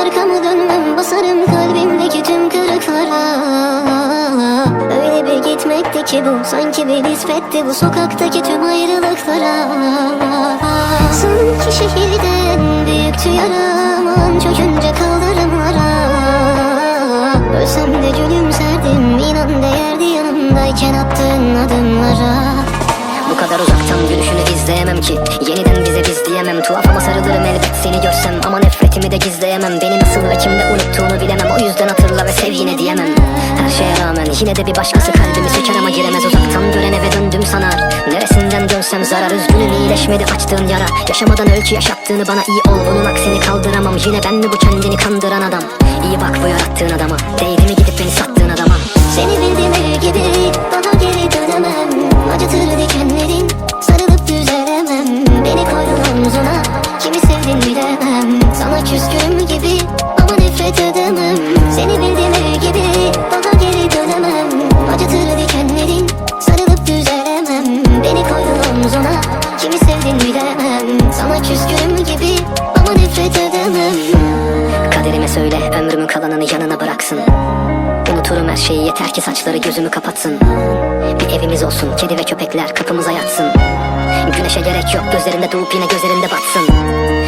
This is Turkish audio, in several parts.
Arkamı dönmem. Basarım kalbimdeki tüm kırıklara. Öyle bir gitmekti ki bu sanki bir nispetti bu sokaktaki tüm ayrılıklara. Sanki şehirden büyüktü yaram çökünce kaldırımlara Ölsem de gülümserdim inan değerdi yanımdayken attığın adımlara Bu kadar uzaktan gülüşünü izleyemem ki. Yeniden bize biz diyemem. Tuhaf ama sarılırım elbet seni görsem. Ama nefretimi de gizleyemem. Beni nasıl ve kimde unuttuğunu bilemem. O yüzden hatırla ve sev yine diyemem. Her şeye rağmen yine de bir başkası kalbimi söker ama giremez. Uzaktan gören eve döndüm sanar Neresinden dönsem zarar. Üzgünüm iyileşmedi açtığın yara. Yaşamadan ölçü yaşattığını bana iyi ol. Bunun aksini kaldıramam. Yine ben mi bu kendini kandıran adam? İyi bak bu yarattığın adama. Değdi mi gidip beni sattığın adama? Seni bildiğim ev Seni bildiğim gibi daha geri dönemem. Acıtır dikenlerin sarılıp düzelemem Beni koydun omzuna kimi sevdin bilemem. Sana küskünüm gibi ama nefret edemem. Kaderime söyle ömrümün kalanını yanına bıraksın her şeyi yeter ki saçları gözümü kapatsın. Bir evimiz olsun kedi ve köpekler kapımıza yatsın. Güneşe gerek yok gözlerinde doğup yine gözlerinde batsın.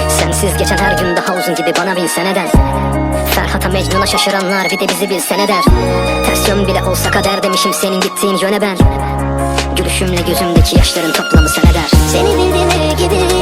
Sensiz geçen her gün daha uzun gibi bana bilse neden Ferhat'a Mecnun'a şaşıranlar bir de bizi bilse ne der. Ters yön bile olsa kader demişim senin gittiğin yöne ben. Gülüşümle gözümdeki yaşların toplamı sen eder Seni bildiğim ev gibi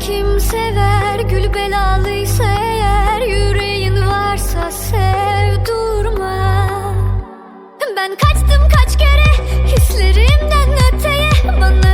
kim sever Gül belalıysa eğer Yüreğin varsa sev. Durma. Ben kaçtım kaç kere Hislerimden öteye. Bana